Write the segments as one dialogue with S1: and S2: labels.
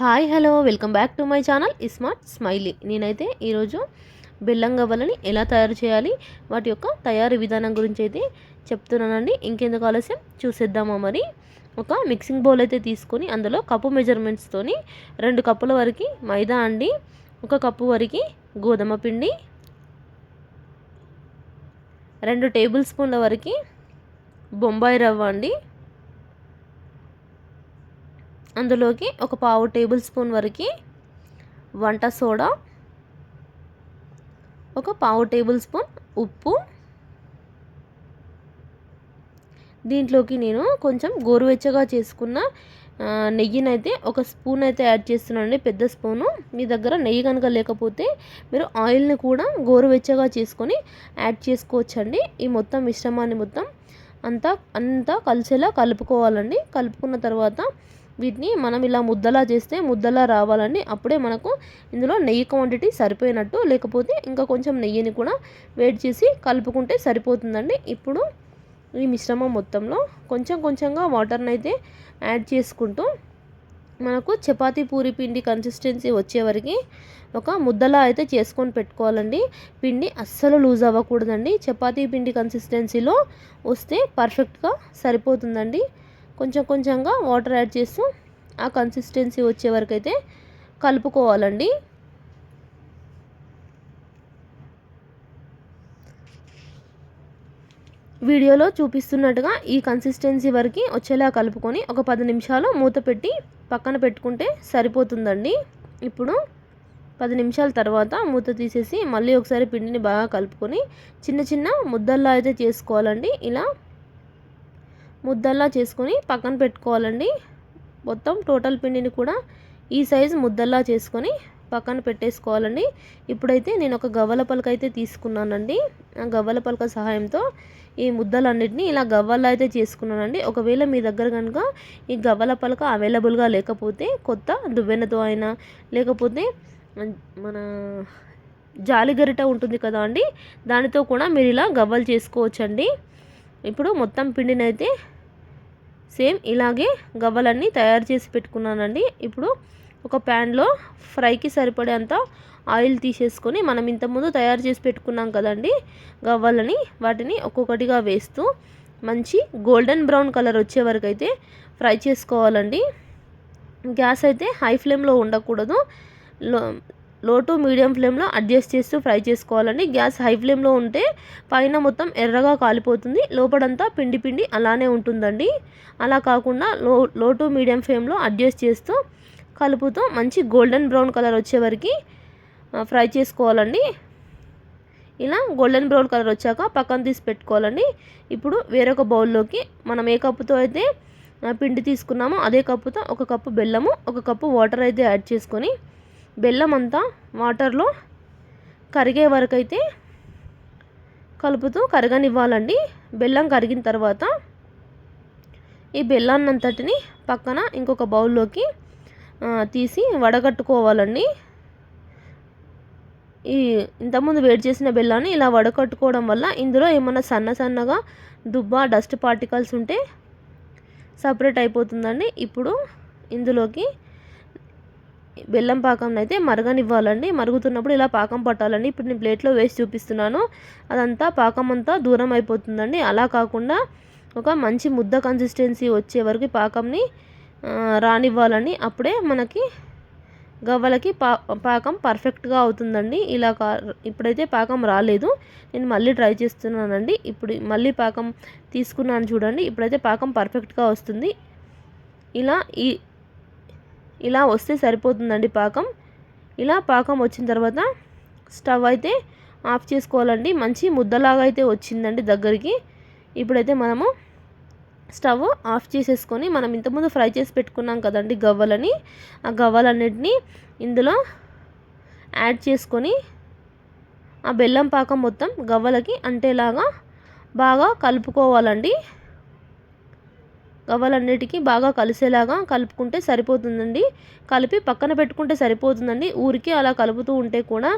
S1: Hi hello welcome back to my channel smart smiley. నేనైతే ఈరోజు బెల్లం గవ్వలని ఎలా తయారు చేయాలి వాటి యొక్క తయారీ విధానం గురించి అయితే చెప్తున్నానండి. ఇంకెందుకు ఆలస్యం? చూసేద్దామా మరి? ఒక మిక్సింగ్ బౌల్ అయితే తీసుకొని అందులో కప్పు మెజర్మెంట్స్తోని రెండు కప్పుల వరకు మైదా అండి ఒక కప్పు వరకు గోధుమ పిండి రెండు టేబుల్ స్పూన్ల వరకు బొంబాయి రవ్వ అండి అందులోకి ఒక పావు టేబుల్ స్పూన్ వరకు వంట సోడా ఒక పావు టేబుల్ స్పూన్ ఉప్పు. దీంట్లోకి నేను కొంచెం గోరువెచ్చగా చేసుకున్న నెయ్యినైతే ఒక స్పూన్ అయితే యాడ్ చేస్తున్నానండి పెద్ద స్పూను. మీ దగ్గర నెయ్యి కనుక లేకపోతే మీరు ఆయిల్ని కూడా గోరువెచ్చగా చేసుకొని యాడ్ చేసుకోవచ్చండి. ఈ మొత్తం మిశ్రమాన్ని మొత్తం అంతా అంతా కలిసేలా కలుపుకోవాలండి. కలుపుకున్న తర్వాత వీటిని మనం ఇలా ముద్దలా చేస్తే ముద్దలా రావాలండి. అప్పుడే మనకు ఇందులో నెయ్యి క్వాంటిటీ సరిపోయినట్టు లేకపోతే ఇంకా కొంచెం నెయ్యిని కూడా వేడి చేసి కలుపుకుంటే సరిపోతుందండి. ఇప్పుడు ఈ మిశ్రమం మొత్తంలో కొంచెం కొంచెంగా వాటర్ని అయితే యాడ్ చేసుకుంటూ మనకు చపాతీ పూరి పిండి కన్సిస్టెన్సీ వచ్చేవరకు ఒక ముద్దలా అయితే చేసుకొని పెట్టుకోవాలండి. పిండి అస్సలు లూజ్ అవ్వకూడదండి. చపాతీ పిండి కన్సిస్టెన్సీలో వస్తే పర్ఫెక్ట్గా సరిపోతుందండి. కొంచెం కొంచెంగా వాటర్ యాడ్ చేస్తూ ఆ కన్సిస్టెన్సీ వచ్చే వరకు అయితే కలుపుకోవాలండి. వీడియోలో చూపిస్తున్నట్టుగా ఈ కన్సిస్టెన్సీ వరకు వచ్చేలా కలుపుకొని ఒక పది నిమిషాలు మూత పెట్టి పక్కన పెట్టుకుంటే సరిపోతుందండి. ఇప్పుడు పది నిమిషాల తర్వాత మూత తీసేసి మళ్ళీ ఒకసారి పిండిని బాగా కలుపుకొని చిన్న చిన్న ముద్దల్లా అయితే చేసుకోవాలండి. ఇలా ముద్దల్లా చేసుకొని పక్కన పెట్టుకోవాలండి. మొత్తం టోటల్ పిండిని కూడా ఈ సైజు ముద్దల్లా చేసుకొని పక్కన పెట్టేసుకోవాలండి. ఇప్పుడైతే నేను ఒక గవ్వల పలక అయితే తీసుకున్నానండి. ఆ గవ్వల పలక సహాయంతో ఈ ముద్దలన్నిటిని ఇలా గవ్వల్లో అయితే చేసుకున్నానండి. ఒకవేళ మీ దగ్గర కనుక ఈ గవ్వల పలక అవైలబుల్గా లేకపోతే కొత్త దువ్వెనతో అయినా లేకపోతే మన జాలి గరిట ఉంటుంది కదా అండి దానితో కూడా మీరు ఇలా గవ్వలు చేసుకోవచ్చండి. ఇప్పుడు మొత్తం పిండిని అయితే సేమ్ ఇలాగే గవ్వలన్నీ తయారు చేసి పెట్టుకున్నానండి. ఇప్పుడు ఒక ప్యాన్లో ఫ్రైకి సరిపడేంత ఆయిల్ తీసేసుకొని మనం ఇంతకుముందు తయారు చేసి పెట్టుకున్నాం కదండి గవ్వలని వాటిని ఒక్కొక్కటిగా వేస్తూ మంచి గోల్డెన్ బ్రౌన్ కలర్ వచ్చే వరకు అయితే ఫ్రై చేసుకోవాలండి. గ్యాస్ అయితే హై ఫ్లేమ్లో ఉండకూడదు. లో టు మీడియం ఫ్లేమ్లో అడ్జస్ట్ చేస్తూ ఫ్రై చేసుకోవాలండి. గ్యాస్ హై ఫ్లేమ్లో ఉంటే పైన మొత్తం ఎర్రగా కాలిపోతుంది. లోపడంతా పిండి పిండి అలానే ఉంటుందండి. అలా కాకుండా లో లో టు మీడియం ఫ్లేమ్లో అడ్జస్ట్ చేస్తూ కలుపుతూ మంచి గోల్డెన్ బ్రౌన్ కలర్ వచ్చే వరకు ఫ్రై చేసుకోవాలండి. ఇలా గోల్డెన్ బ్రౌన్ కలర్ వచ్చాక పక్కన తీసి పెట్టుకోవాలండి. ఇప్పుడు వేరొక బౌల్లోకి మనం ఏ కప్పుతో అయితే పిండి తీసుకున్నామో అదే కప్పుతో ఒక కప్పు బెల్లము ఒక కప్పు వాటర్ అయితే యాడ్ చేసుకొని బెల్లం అంతా వాటర్లో కరిగే వరకు అయితే కలుపుతూ కరగనివ్వాలండి. బెల్లం కరిగిన తర్వాత ఈ బెల్లాన్నంతటిని పక్కన ఇంకొక బౌల్లోకి తీసి వడగట్టుకోవాలండి. ఈ ఇంతకుముందు వేడి చేసిన బెల్లాన్ని ఇలా వడకట్టుకోవడం వల్ల ఇందులో ఏమైనా సన్న సన్నగా దుబ్బ డస్ట్ పార్టికల్స్ ఉంటే సపరేట్ అయిపోతుందండి. ఇప్పుడు ఇందులోకి బెల్లం పాకం అయితే మరగనివ్వాలండి. మరుగుతున్నప్పుడు ఇలా పాకం పట్టాలండి. ఇప్పుడు నేను ప్లేట్లో వేసి చూపిస్తున్నాను. అదంతా పాకం అంతా దూరం అయిపోతుందండి. అలా కాకుండా ఒక మంచి ముద్ద కన్సిస్టెన్సీ వచ్చే వరకు పాకంని రానివ్వాలండి. అప్పుడే మనకి గవ్వలకి పా పాకం పర్ఫెక్ట్గా అవుతుందండి. ఇలా కా ఇప్పుడైతే పాకం రాలేదు. నేను మళ్ళీ ట్రై చేస్తున్నానండి. ఇప్పుడు మళ్ళీ పాకం తీసుకున్నాను చూడండి. ఇప్పుడైతే పాకం పర్ఫెక్ట్గా వస్తుంది. ఇలా ఈ ఇలా వస్తే సరిపోతుందండి పాకం. ఇలా పాకం వచ్చిన తర్వాత స్టవ్ అయితే ఆఫ్ చేసుకోవాలండి. మంచి ముద్దలాగా అయితే వచ్చిందండి దగ్గరికి. ఇప్పుడైతే మనము స్టవ్ ఆఫ్ చేసేసుకొని మనం ఇంతకుముందు ఫ్రై చేసి పెట్టుకున్నాం కదండి గవ్వలని. ఆ గవ్వలన్నిటినీ ఇందులో యాడ్ చేసుకొని ఆ బెల్లం పాకం మొత్తం గవ్వలకి అంటేలాగా బాగా కలుపుకోవాలండి. గవ్వలన్నిటికీ బాగా కలిసేలాగా కలుపుకుంటే సరిపోతుందండి. కలిపి పక్కన పెట్టుకుంటే సరిపోతుందండి. ఊరికి అలా కలుపుతూ ఉంటే కూడా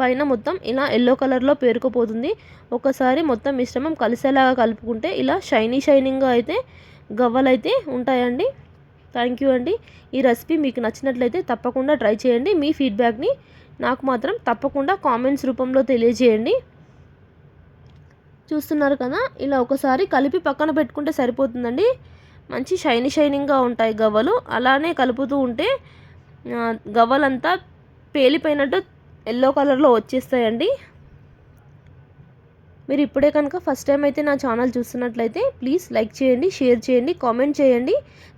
S1: పైన మొత్తం ఇలా ఎల్లో కలర్లో పేరుకుపోతుంది. ఒకసారి మొత్తం మిశ్రమం కలిసేలాగా కలుపుకుంటే ఇలా షైనీ షైనింగ్గా అయితే గవ్వలు అయితే ఉంటాయండి. థ్యాంక్ యూ అండి. ఈ రెసిపీ మీకు నచ్చినట్లయితే తప్పకుండా ట్రై చేయండి. మీ ఫీడ్బ్యాక్ని నాకు మాత్రం తప్పకుండా కామెంట్స్ రూపంలో తెలియజేయండి. చూస్తున్నారు కదా ఇలా ఒకసారి కలిపి పక్కన పెట్టుకుంటే సరిపోతుందండి. మంచి షైనీ షైనింగ్గా ఉంటాయి గవ్వలు. అలానే కలుపుతూ ఉంటే గవ్వలంతా పేలిపోయినట్టు ఎల్లో కలర్లో వచ్చేస్తాయండి. మీరు ఇప్పుడే కనుక ఫస్ట్ టైం అయితే నా ఛానల్ చూస్తున్నట్లయితే ప్లీజ్ లైక్ చేయండి షేర్ చేయండి కామెంట్ చేయండి.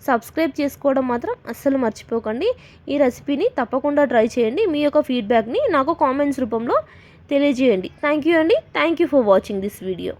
S1: సబ్స్క్రైబ్ చేసుకోవడం మాత్రం అస్సలు మర్చిపోకండి. ఈ రెసిపీని తప్పకుండా ట్రై చేయండి. మీ యొక్క ఫీడ్బ్యాక్ని నాకు కామెంట్స్ రూపంలో తెలియజేయండి. థ్యాంక్ యూ అండి. Thank you for watching this video